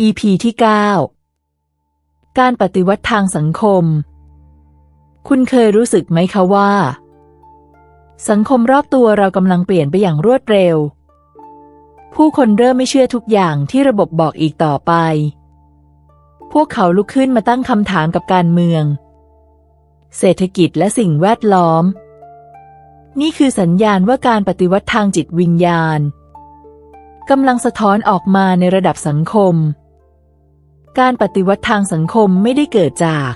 EP ที่ 9 การปฏิวัติทางสังคม คุณเคยรู้สึกไหมคะว่า สังคมรอบตัวเรากำลังเปลี่ยนไปอย่างรวดเร็ว ผู้คนเริ่มไม่เชื่อทุกอย่างที่ระบบบอกอีกต่อไป พวกเขาลุกขึ้นมาตั้งคำถามกับการเมือง เศรษฐกิจและสิ่งแวดล้อม นี่คือสัญญาณว่าการปฏิวัติทางจิตวิญญาณกำลังสะท้อนออกมาในระดับสังคม การปฏิวัติทางสังคมไม่ได้เกิดจาก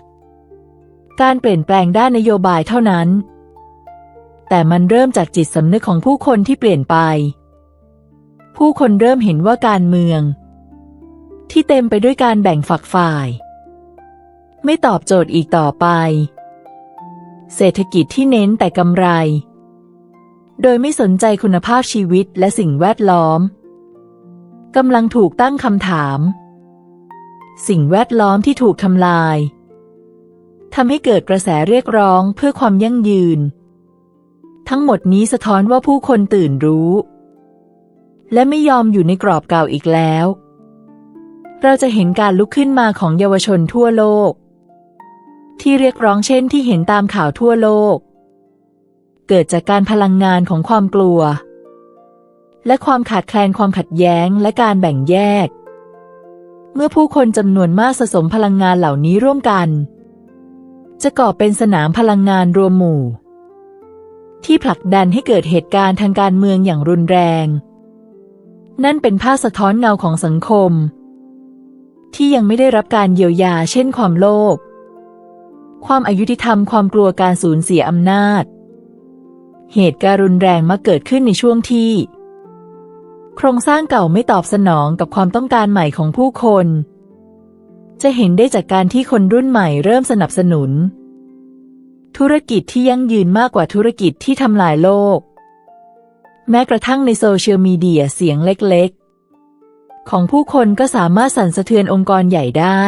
การเปลี่ยนแปลงด้านนโยบายเท่านั้น แต่มันเริ่มจากจิตสำนึกของผู้คนที่เปลี่ยนไป ผู้คนเริ่มเห็นว่าการเมือง ที่เต็มไปด้วยการแบ่งฝักฝ่าย ไม่ตอบโจทย์อีกต่อไป เศรษฐกิจที่เน้นแต่กำไร โดยไม่สนใจคุณภาพชีวิตและสิ่งแวดล้อมกำลังถูกตั้งคำถาม สิ่งแวดล้อมที่ถูกทำลายทำให้เกิดกระแสเรียกร้องเพื่อความยั่งยืน ทั้งหมดนี้สะท้อนว่าผู้คนตื่นรู้ และไม่ยอมอยู่ในกรอบเก่าอีกแล้ว เราจะเห็นการลุกขึ้นมาของเยาวชนทั่วโลก ที่เรียกร้องเช่นที่เห็นตามข่าวทั่วโลก เกิดจากการพลังงานของความกลัว และความขาดแคลนความขัดแย้งและการแบ่งแยก เมื่อผู้คนจำนวนมากสะสมพลังงานเหล่านี้ร่วมกัน จะก่อเป็นสนามพลังงานรวมหมู่ ที่ผลักดันให้เกิดเหตุการณ์ทางการเมืองอย่างรุนแรง นั่นเป็นภาพสะท้อนเงาของสังคม ที่ยังไม่ได้รับการเยียวยาเช่นความโลภความอายุติธรรมความกลัวการสูญเสียอำนาจ เหตุการณ์รุนแรงมักเกิดขึ้นในช่วงที่ โครงสร้างเก่าไม่ตอบสนองกับความต้องการใหม่ของผู้คน จะเห็นได้จากการที่คนรุ่นใหม่เริ่มสนับสนุน ธุรกิจที่ยั่งยืนมากกว่าธุรกิจที่ทำลายโลก แม้กระทั่งในโซเชียลมีเดียเสียงเล็กๆ ของผู้คนก็สามารถสั่นสะเทือนองค์กรใหญ่ได้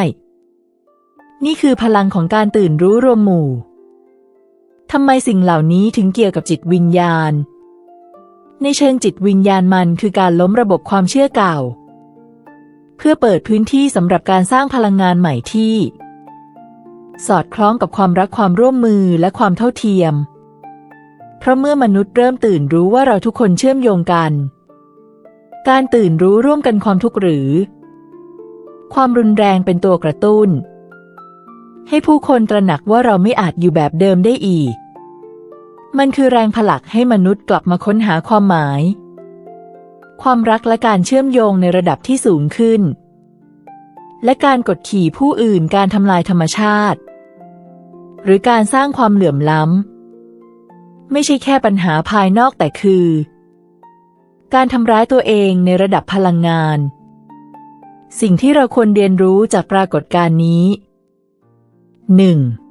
นี่คือพลังของการตื่นรู้รวมหมู่ทำไมสิ่งเหล่านี้ถึงเกี่ยวกับจิตวิญญาณ ในเชิงจิตวิญญาณมันคือการล้มระบบความเชื่อเก่า เพื่อเปิดพื้นที่สำหรับการสร้างพลังงานใหม่ที่ สอดคล้องกับความรักความร่วมมือและความเท่าเทียม เพราะเมื่อมนุษย์เริ่มตื่นรู้ว่าเราทุกคนเชื่อมโยงกัน การตื่นรู้ร่วมกันความทุกข์หรือ ความรุนแรงเป็นตัวกระตุ้น ให้ผู้คนตระหนักว่าเราไม่อาจอยู่แบบเดิมได้อีก มันคือแรงผลักให้มนุษย์กลับมาค้นหาความหมาย ความรักและการเชื่อมโยงในระดับที่สูงขึ้น และการกดขี่ผู้อื่นการทำลายธรรมชาติ หรือการสร้างความเหลื่อมล้ำ ไม่ใช่แค่ปัญหาภายนอกแต่คือ การทำร้ายตัวเองในระดับพลังงาน สิ่งที่เราควรเรียนรู้จากปรากฏการณ์นี้ 1.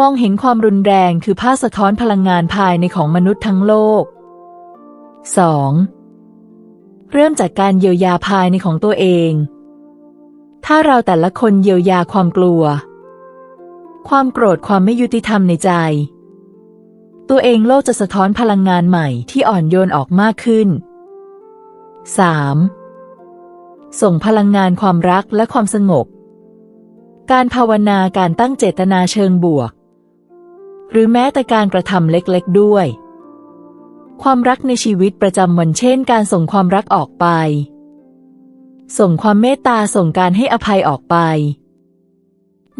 มองเห็นความรุนแรงคือภาพสะท้อนพลังงานภายในของมนุษย์ทั้งโลก 2. เริ่มจากการเยียวยาภายในของตัวเอง ถ้าเราแต่ละคนเยียวยาความกลัว ความโกรธความไม่ยุติธรรมในใจ ตัวเองโลกจะสะท้อนพลังงานใหม่ที่อ่อนโยนออกมากขึ้น 3. ส่งพลังงานความรักและความสงบการภาวนาการตั้งเจตนาเชิงบวก หรือแม้แต่การกระทำเล็กๆด้วย ความรักในชีวิตประจำวันเช่น การส่งความรักออกไป ส่งความเมตตาส่งการให้อภัยออกไป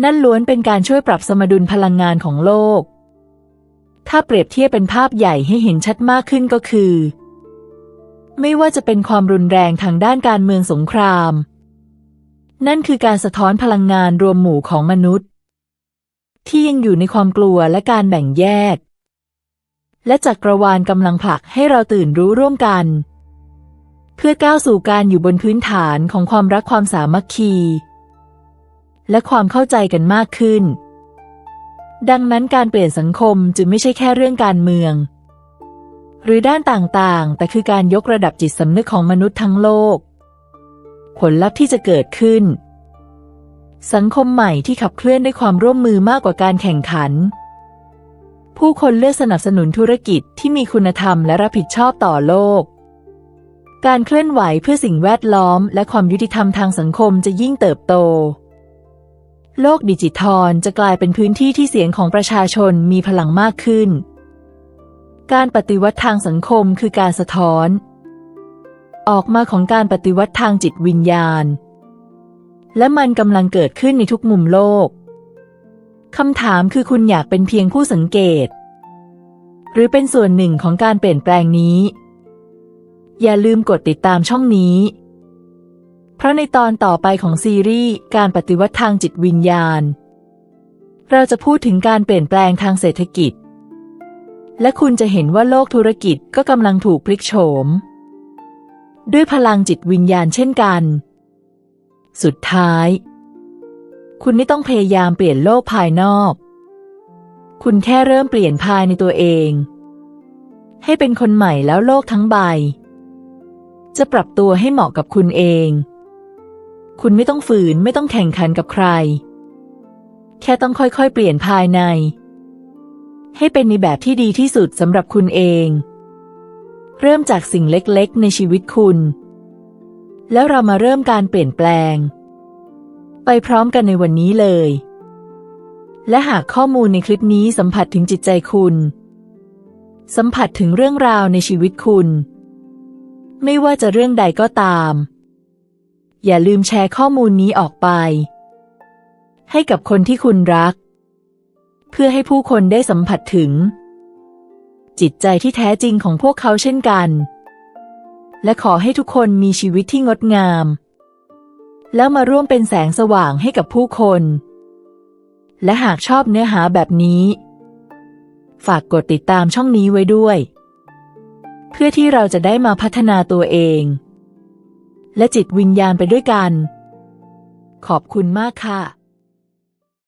นั่นล้วนเป็นการช่วยปรับสมดุลพลังงานของโลก ถ้าเปรียบเทียบเป็นภาพใหญ่ให้เห็นชัดมากขึ้นก็คือ ไม่ว่าจะเป็นความรุนแรงทางด้านการเมืองสงคราม นั่นคือการสะท้อนพลังงานรวมหมู่ของมนุษย์ ที่ยังอยู่ในความกลัวและการแบ่งแยก และจักรวาลกำลังผลักให้เราตื่นรู้ร่วมกัน เพื่อก้าวสู่การอยู่บนพื้นฐานของความรักความสามัคคี และความเข้าใจกันมากขึ้น ดังนั้นการเปลี่ยนสังคมจึงไม่ใช่แค่เรื่องการเมือง หรือด้านต่างๆ แต่คือการยกระดับจิตสำนึกของมนุษย์ทั้งโลก ผลลัพธ์ที่จะเกิดขึ้น สังคมใหม่ที่ขับเคลื่อนด้วยความร่วมมือมากกว่าการแข่งขัน ผู้คนเลือกสนับสนุนธุรกิจที่มีคุณธรรมและรับผิดชอบต่อโลก การเคลื่อนไหวเพื่อสิ่งแวดล้อม และความยุติธรรมทางสังคมจะยิ่งเติบโต โลกดิจิทัลจะกลายเป็นพื้นที่ที่เสียงของประชาชนมีพลังมากขึ้น การปฏิวัติทางสังคมคือการสะท้อน ออกมาของการปฏิวัติทางจิตวิญญาณ และมันกำลังเกิดขึ้นในทุกมุมโลก คำถามคือคุณอยากเป็นเพียงผู้สังเกต หรือเป็นส่วนหนึ่งของการเปลี่ยนแปลงนี้ อย่าลืมกดติดตามช่องนี้ เพราะในตอนต่อไปของซีรีส์การปฏิวัติทางจิตวิญญาณ เราจะพูดถึงการเปลี่ยนแปลงทางเศรษฐกิจ และคุณจะเห็นว่าโลกธุรกิจก็กำลังถูกพลิกโฉม ด้วยพลังจิตวิญญาณเช่นกัน สุดท้าย คุณไม่ต้องพยายามเปลี่ยนโลกภายนอก คุณแค่เริ่มเปลี่ยนภายในตัวเอง ให้เป็นคนใหม่แล้วโลกทั้งใบ จะปรับตัวให้เหมาะกับคุณเอง คุณไม่ต้องฝืนไม่ต้องแข่งขันกับใคร แค่ต้องค่อยๆ เปลี่ยนภายใน ให้เป็นในแบบที่ดีที่สุดสำหรับคุณเอง เริ่มจากสิ่งเล็กๆ ในชีวิตคุณ แล้วเรามาเริ่มการเปลี่ยนแปลง ไปพร้อมกันในวันนี้เลย และหากข้อมูลในคลิปนี้สัมผัสถึงจิตใจคุณ สัมผัสถึงเรื่องราวในชีวิตคุณ ไม่ว่าจะเรื่องใดก็ตาม อย่าลืมแชร์ข้อมูลนี้ออกไป ให้กับคนที่คุณรัก เพื่อให้ผู้คนได้สัมผัสถึง จิตใจที่แท้จริงของพวกเขาเช่นกัน และขอให้ทุกคนมีชีวิตที่งดงาม แล้วมาร่วมเป็นแสงสว่างให้กับผู้คน และหากชอบเนื้อหาแบบนี้ ฝากกดติดตามช่องนี้ไว้ด้วย เพื่อที่เราจะได้มาพัฒนาตัวเอง และจิตวิญญาณไปด้วยกัน ขอบคุณมากค่ะ